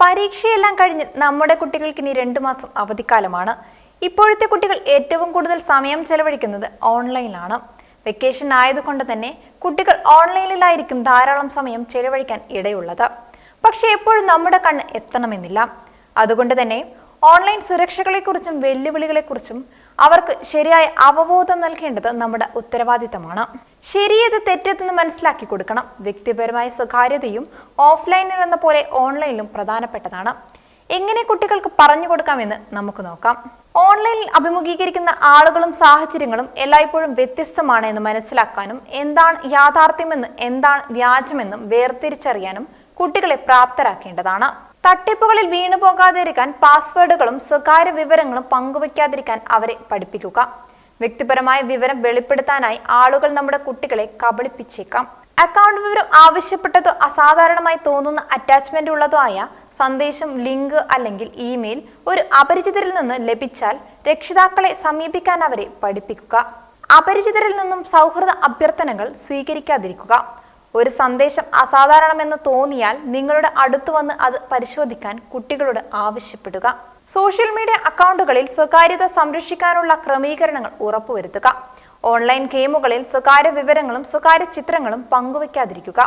പരീക്ഷയെല്ലാം കഴിഞ്ഞ് നമ്മുടെ കുട്ടികൾക്ക് ഇനി രണ്ടു മാസം അവധിക്കാലമാണ്. ഇപ്പോഴത്തെ കുട്ടികൾ ഏറ്റവും കൂടുതൽ സമയം ചെലവഴിക്കുന്നത് ഓൺലൈനിലാണ്. വെക്കേഷൻ ആയതുകൊണ്ട് തന്നെ കുട്ടികൾ ഓൺലൈനിലായിരിക്കും ധാരാളം സമയം ചെലവഴിക്കാൻ ഇടയുള്ളത്. പക്ഷെ എപ്പോഴും നമ്മുടെ കണ്ണ് എത്തണമെന്നില്ല. അതുകൊണ്ട് തന്നെ ഓൺലൈൻ സുരക്ഷകളെക്കുറിച്ചും വെല്ലുവിളികളെക്കുറിച്ചും അവർക്ക് ശരിയായ അവബോധം നൽകേണ്ടത് നമ്മുടെ ഉത്തരവാദിത്തമാണ്. ശരിയത് തെറ്റെന്ന് മനസ്സിലാക്കി കൊടുക്കണം. വ്യക്തിപരമായ സ്വകാര്യതയും ഓഫ്ലൈനിൽ എന്ന പോലെ ഓൺലൈനിലും പ്രധാനപ്പെട്ടതാണ്. എങ്ങനെ കുട്ടികൾക്ക് പറഞ്ഞു കൊടുക്കാമെന്ന് നമുക്ക് നോക്കാം. ഓൺലൈനിൽ അഭിമുഖീകരിക്കുന്ന ആളുകളും സാഹചര്യങ്ങളും എല്ലായ്പ്പോഴും വ്യത്യസ്തമാണ് എന്ന് മനസ്സിലാക്കാനും എന്താണ് യാഥാർത്ഥ്യമെന്ന് എന്താണ് വ്യാജമെന്നും വേർതിരിച്ചറിയാനും കുട്ടികളെ പ്രാപ്തരാക്കേണ്ടതാണ്. തട്ടിപ്പുകളിൽ വീണു പോകാതിരിക്കാൻ പാസ്വേഡുകളും സ്വകാര്യ വിവരങ്ങളും പങ്കുവയ്ക്കാതിരിക്കാൻ അവരെ പഠിപ്പിക്കുക. വ്യക്തിപരമായ വിവരം വെളിപ്പെടുത്താനായി ആളുകൾ നമ്മുടെ കുട്ടികളെ കബളിപ്പിച്ചേക്കാം. അക്കൗണ്ട് വിവരം ആവശ്യപ്പെട്ടതോ അസാധാരണമായി തോന്നുന്ന അറ്റാച്ച്മെന്റ് ഉള്ളതോ ആയ സന്ദേശം ലിങ്ക് അല്ലെങ്കിൽ ഇമെയിൽ ഒരു അപരിചിതരിൽ നിന്ന് ലഭിച്ചാൽ രക്ഷിതാക്കളെ സമീപിക്കാൻ അവരെ പഠിപ്പിക്കുക. അപരിചിതരിൽ നിന്നും സൗഹൃദ അഭ്യർത്ഥനകൾ സ്വീകരിക്കാതിരിക്കുക. ഒരു സന്ദേശം അസാധാരണമെന്ന് തോന്നിയാൽ നിങ്ങളുടെ അടുത്ത് വന്ന് അത് പരിശോധിക്കാൻ കുട്ടികളോട് ആവശ്യപ്പെടുക. സോഷ്യൽ മീഡിയ അക്കൗണ്ടുകളിൽ സ്വകാര്യത സംരക്ഷിക്കാനുള്ള ക്രമീകരണങ്ങൾ ഉറപ്പുവരുത്തുക. ഓൺലൈൻ ഗെയിമുകളിൽ സ്വകാര്യ വിവരങ്ങളും സ്വകാര്യ ചിത്രങ്ങളും പങ്കുവെക്കാതിരിക്കുക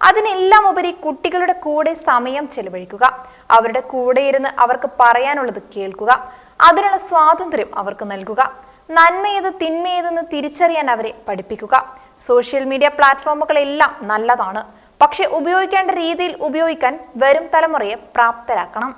അതിനെല്ലാം ഉപരി കുട്ടികളുടെ കൂടെ സമയം ചെലവഴിക്കുക. അവരുടെ കൂടെ ഇരുന്ന് അവർക്ക് പറയാനുള്ളത് കേൾക്കുക. അതിനുള്ള സ്വാതന്ത്ര്യം അവർക്ക് നൽകുക. നന്മയേത് തിന്മയേതെന്ന് തിരിച്ചറിയാൻ അവരെ പഠിപ്പിക്കുക. സോഷ്യൽ മീഡിയ പ്ലാറ്റ്ഫോമുകളെല്ലാം നല്ലതാണ്. പക്ഷെ ഉപയോഗിക്കേണ്ട രീതിയിൽ ഉപയോഗിക്കാൻ വരും തലമുറയെ പ്രാപ്തരാക്കണം.